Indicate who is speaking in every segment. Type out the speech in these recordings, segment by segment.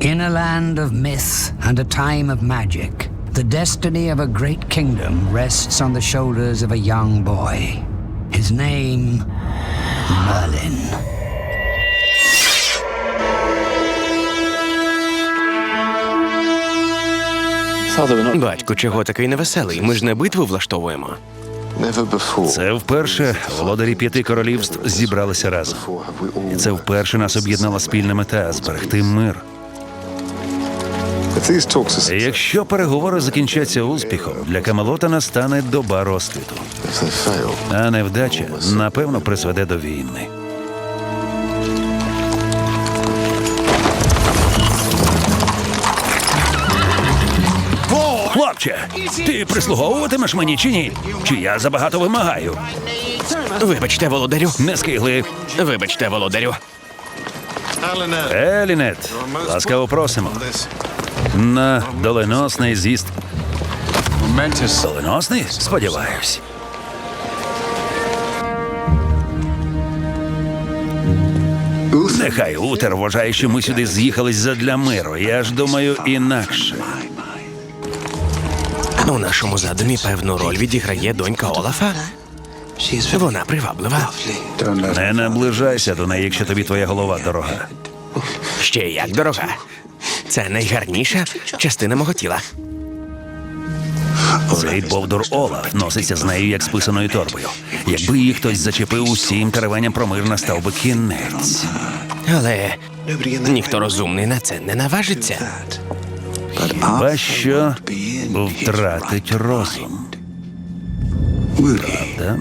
Speaker 1: In a land of myth and a time of magic, the destiny of a great kingdom rests on the shoulders of a young boy. His name, Merlin.
Speaker 2: Батько, чого такий невеселий? Ми ж не битву влаштовуємо.
Speaker 3: Це вперше володарі п'яти королівств зібралися разом. І це вперше нас об'єднала спільна мета зберегти мир. Якщо переговори закінчаться успіхом, для Камелота настане доба розквіту. А невдача, напевно, призведе до війни. Хлопче, ти прислуговуватимеш мені чи ні? Чи я забагато вимагаю?
Speaker 2: Вибачте, володарю.
Speaker 3: Не скигли.
Speaker 2: Вибачте, володарю.
Speaker 3: Елінет, ласкаво просимо. На доленосний з'їзд. Доленосний? Сподіваюсь. Нехай Утер вважає, що ми сюди з'їхались задля миру. Я ж думаю інакше.
Speaker 2: У нашому задумі певну роль відіграє донька Олафа. Вона приваблива.
Speaker 3: Не наближайся до неї, якщо тобі твоя голова дорога.
Speaker 2: Ще як дорога. Це найгарніша частина мого тіла.
Speaker 3: Цей бовдур Олаф носиться з нею як з писаною торбою. Якби її хтось зачепив усім теревеням про мир настав би кінець.
Speaker 2: Але ніхто розумний на це не наважиться.
Speaker 3: Хіба що втратить розум. Правда?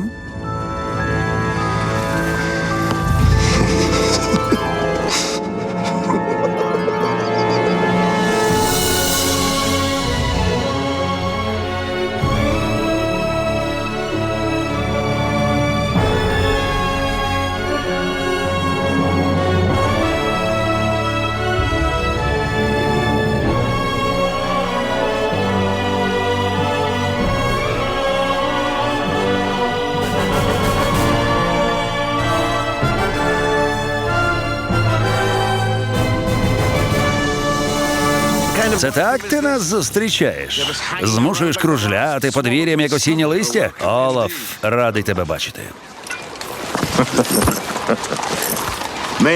Speaker 3: Це так ти нас зустрічаєш? Змушуєш кружляти подвір'ям як осіннє листя? Олаф, радий тебе бачити.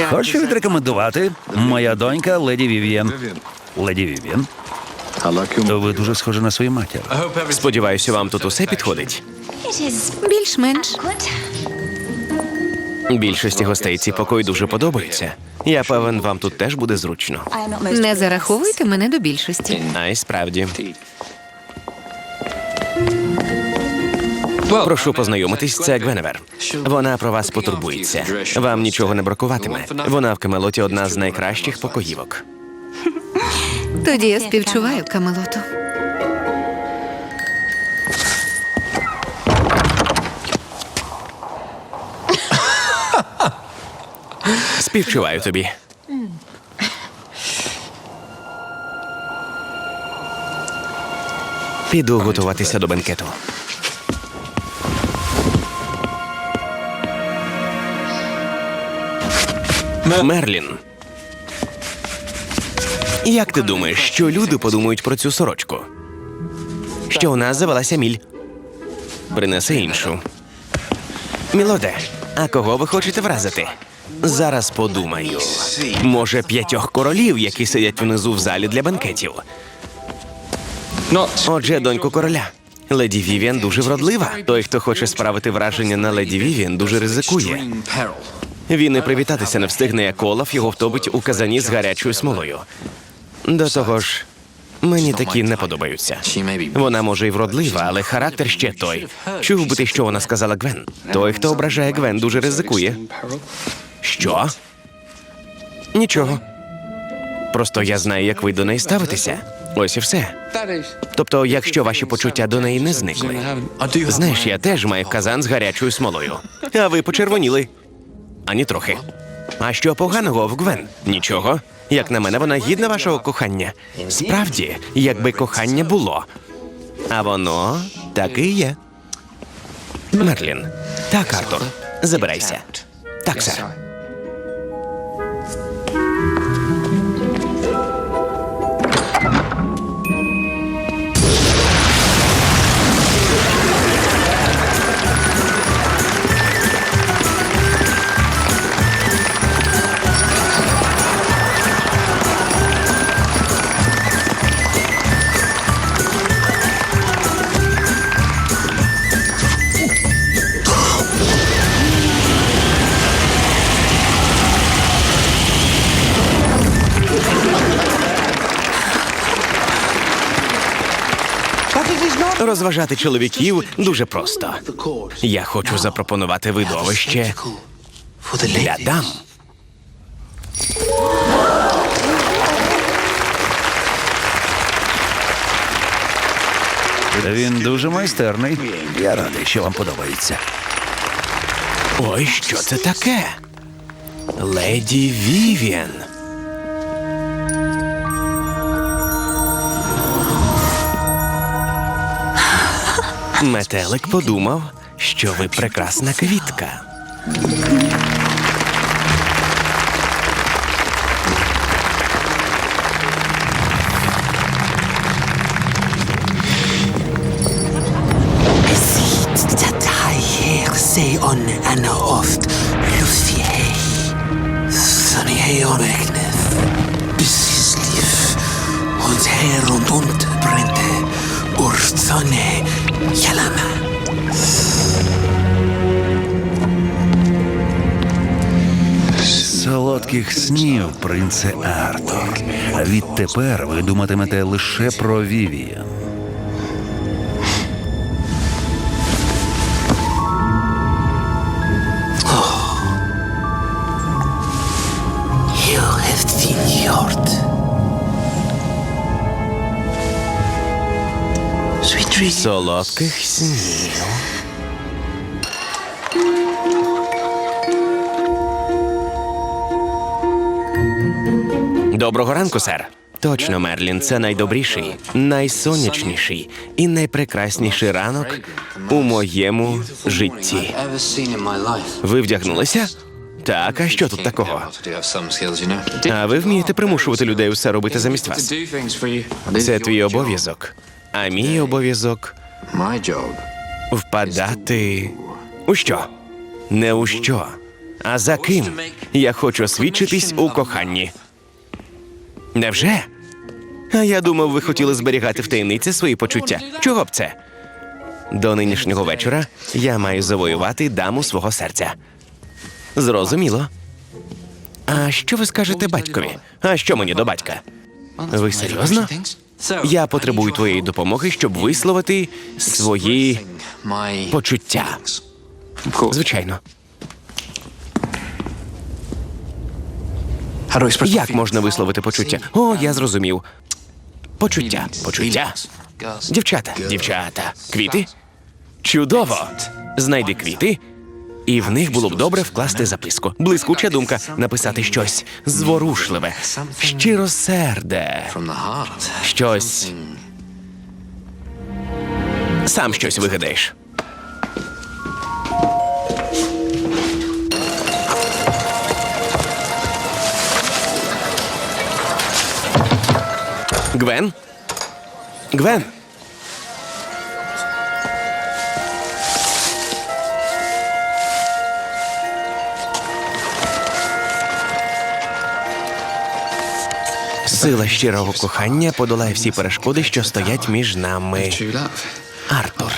Speaker 3: Хочу відрекомендувати. Моя донька Леді Вів'єн. Леді Вів'єн, ви дуже схожі на свою матір.
Speaker 2: Сподіваюся, вам тут усе підходить.
Speaker 4: Більш-менш.
Speaker 2: Більшості гостей ці покої дуже подобаються. Я певен, вам тут теж буде зручно.
Speaker 4: Не зараховуйте мене до більшості.
Speaker 2: А й справді. Прошу познайомитись, це Гвеневер. Вона про вас потурбується. Вам нічого не бракуватиме. Вона в Камелоті одна з найкращих покоївок.
Speaker 4: Тоді я співчуваю Камелоту.
Speaker 2: Співчуваю тобі. Піду готуватися до бенкету. Мерлін. Як ти думаєш, що люди подумають про цю сорочку? Що у нас завелася міль? Принеси іншу. Мілоде, а кого ви хочете вразити? Зараз подумаю. Може, п'ятьох королів, які сидять внизу в залі для банкетів. Отже, доньку короля. Леді Вівіан дуже вродлива. Той, хто хоче справити враження на леді Вівіан, дуже ризикує. Він і привітатися не встигне, як Олаф його втопить у казані з гарячою смолою. До того ж, мені такі не подобаються. Вона може і вродлива, але характер ще той. Чув би ти, що вона сказала Гвен? Той, хто ображає Гвен, дуже ризикує. Що? Нічого. Просто я знаю, як ви до неї ставитеся. Ось і все. Тобто, якщо ваші почуття до неї не зникли. Знаєш, я теж маю казан з гарячою смолою. А ви почервоніли. Ані трохи. А що поганого в Гвен? Нічого. Як на мене, вона гідна вашого кохання. Справді, якби кохання було. А воно так і є. Мерлін. Так, Артур. Забирайся. Так, сер. Розважати чоловіків дуже просто. Я хочу запропонувати видовище для дам.
Speaker 3: Він дуже майстерний. Я радий, що вам подобається.
Speaker 2: Ой, що це таке? Леді Вівіан. Метелик подумав, що ви прекрасна квітка.
Speaker 5: zeeon en oft hei. Sunny hei on egnef. Precies lief. Ons her rond ont brente. Ursone.
Speaker 3: Солодких снів, принце Артур. Відтепер ви думатимете лише про Вівіан.
Speaker 5: Heel heeft tien jord.
Speaker 2: Солодких снів. Доброго ранку, сер. Точно, Мерлін, це найдобріший, найсонячніший і найпрекрасніший ранок у моєму житті. Ви вдягнулися? Так, а що тут такого? А ви вмієте примушувати людей усе робити замість вас? Це твій обов'язок. А мій обов'язок впадати у що? Не у що. А за ким? Я хочу освідчитись у коханні. Невже? А я думав, ви хотіли зберігати в таємниці свої почуття. Чого б це? До нинішнього вечора я маю завоювати даму свого серця. Зрозуміло. А що ви скажете батькові? А що мені до батька? Ви серйозно? Я потребую твоєї допомоги, щоб висловити свої почуття. Звичайно. Як можна висловити почуття? О, я зрозумів. Почуття, почуття. Дівчата, дівчата, квіти? Чудово! Знайди квіти, і в них було б добре вкласти записку. Блискуча думка написати щось зворушливе, щиросерде, щось. Сам щось вигадаєш. Гвен? Гвен? Сила щирого кохання подолає всі перешкоди, що стоять між нами. Артур.